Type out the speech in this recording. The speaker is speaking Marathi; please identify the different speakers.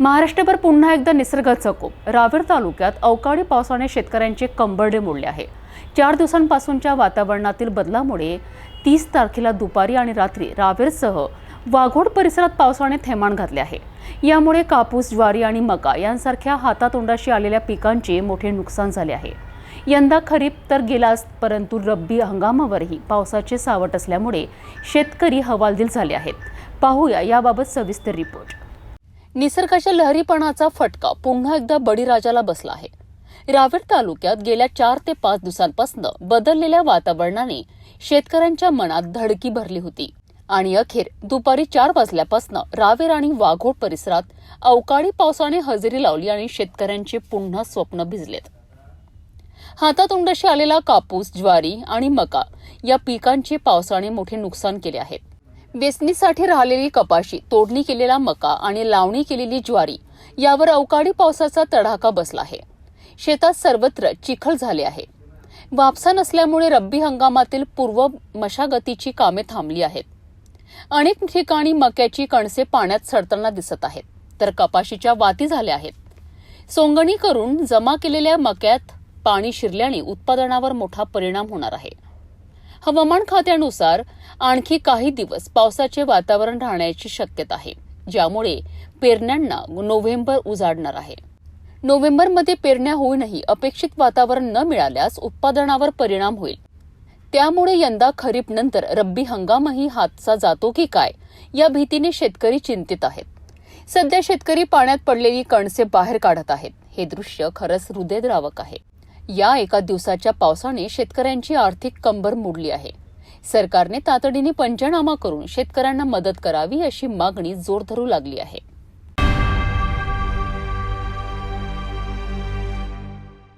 Speaker 1: महाराष्ट्रभर पुन्हा एकदा निसर्गाचा कोप. रावेर तालुक्यात अवकाळी पावसाने शेतकऱ्यांचे कंबरडे मोडले आहे. चार दिवसांपासूनच्या वातावरणातील बदलामुळे तीस तारखेला दुपारी आणि रात्री रावेरसह वाघोड परिसरात पावसाने थैमान घातले आहे. यामुळे कापूस ज्वारी आणि मका यांसारख्या हातातोंडाशी आलेल्या पिकांचे मोठे नुकसान झाले आहे. यंदा खरीप तर गेलाच परंतु रब्बी हंगामावरही पावसाचे सावट असल्यामुळे शेतकरी हवालदिल झाले आहेत. पाहूया याबाबत सविस्तर रिपोर्ट. निसर्गाच्या लहरीपणाचा फटका पुन्हा एकदा बळीराजाला बसला आहे. रावेर तालुक्यात गेल्या चार ते पाच दिवसांपासून बदललेल्या वातावरणाने शेतकऱ्यांच्या मनात धडकी भरली होती. आणि अखेर दुपारी चार वाजल्यापासून रावेर आणि वाघोड परिसरात अवकाळी पावसाने हजेरी लावली आणि शेतकऱ्यांचे पुन्हा स्वप्न भिजलेत. हातातोंडाशी आलेला कापूस ज्वारी आणि मका या पिकांचे पावसाने मोठे नुकसान केले आहे. वेचणीसाठी राहिलेली कपाशी तोडणी केलेला मका आणि लावणी केलेली ज्वारी यावर अवकाळी पावसाचा तडाखा बसला आहे. शेतात सर्वत्र चिखल झाले आहे. वापसा नसल्यामुळे रब्बी हंगामातील पूर्व मशागतीची कामे थांबली आहेत. अनेक ठिकाणी मक्याची कणसे पाण्यात सडताना दिसत आहेत तर कपाशीच्या वाती झाल्या आहेत. सोंगणी करून जमा केलेल्या मक्यात पाणी शिरल्याने उत्पादनावर मोठा परिणाम होणार आहे. हवामान खात्यानुसार आणखी काही दिवस पावसाचे वातावरण राहण्याची शक्यता आहे ज्यामुळे पेरण्यांना नोव्हेंबर उजाडणार आहे. नोव्हेंबरमध्ये पेरण्या होऊनही अपेक्षित वातावरण न मिळाल्यास उत्पादनावर परिणाम होईल. त्यामुळे यंदा खरीप नंतर रब्बी हंगामही हातचा जातो की काय या भीतीने शेतकरी चिंतित आहेत. सध्या शेतकरी पाण्यात पडलेली कणसे बाहेर काढत आहेत. हे दृश्य खरंच हृदयद्रावक आहे. या एका दिवसाच्या पावसाने शेतकऱ्यांची आर्थिक कंबर मोडली आहे. सरकारने तातडीने पंचनामा करून शेतकऱ्यांना मदत करावी अशी मागणी जोर धरू लागली आहे.